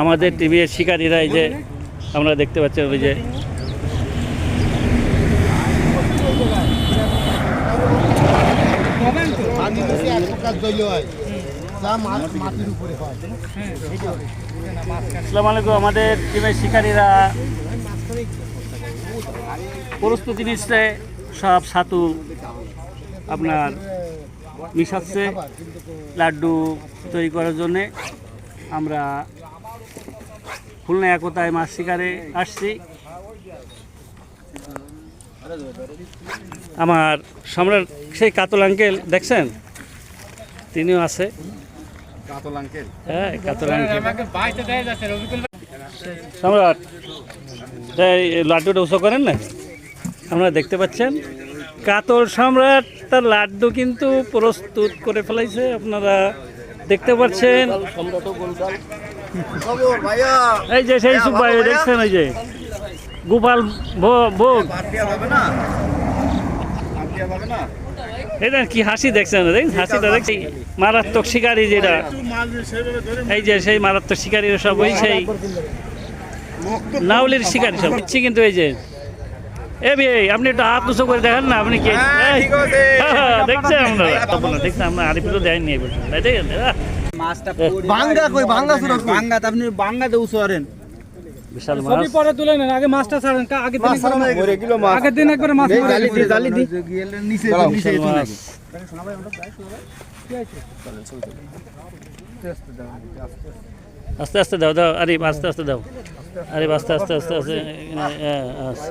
আমাদের টিভির শিকারীরা এই যে আমরা দেখতে পাচ্ছি ওই যে আমাদের টিমের শিকারীরা প্রস্তুতি নিচ্ছে। সব ছাতু আপনার মিশাচ্ছে, লাড্ডু তৈরি করার জন্যে। আমরা খুলনা একতায় মাছ শিকারে আসছি। আমার সম্রাট সেই কাতল আঙ্কেল দেখছেন? তিনিও আছে। হ্যাঁ কাতল আঙ্কেল। সম্রাট তাই লাড্ডুটা উৎসব করেন না? আপনারা দেখতে পাচ্ছেন? কাতল সম্রাট তার লাড্ডু কিন্তু প্রস্তুত করে ফেলাইছে আপনারা দেখতে পাচ্ছেন। এই যে সেই সুব্বাই দেখছেন ওই যে গোপাল ভোগ এটা কি হাসি দেখছেন হাসিটা দেখছি মারাত্মক শিকারী যেটা। এই যে সেই মারাত্মক শিকারী সব ওই সেই নাউলির শিকারী সব। দিচ্ছি কিন্তু এই যে এ ভাই আপনি একটু হাত উঁচু করে দেখেন না আপনি কি এই, হ্যাঁ, দেখছেন আমরা দেখছেন আমরা আরিফিরও দেয়নি তাই দেখেন মাছটা বাঙ্গা কই? বাঙ্গা সুরা বাঙ্গা আপনি বাঙ্গাতে উসরেন বিশাল মাছ। ছবি পরে তুলে নেন আগে মাছটা ছাড়েন কা- আগের দিন একবার মাছ। আগের দিন একবার মাছ জালি দি জালি দি নিচে নিচে বিশাল মাছ। আস্তে আস্তে দাও দাও আরে আস্তে আস্তে দাও। আরে আস্তে আস্তে আস্তে আস্তে হ্যাঁ, আস্তে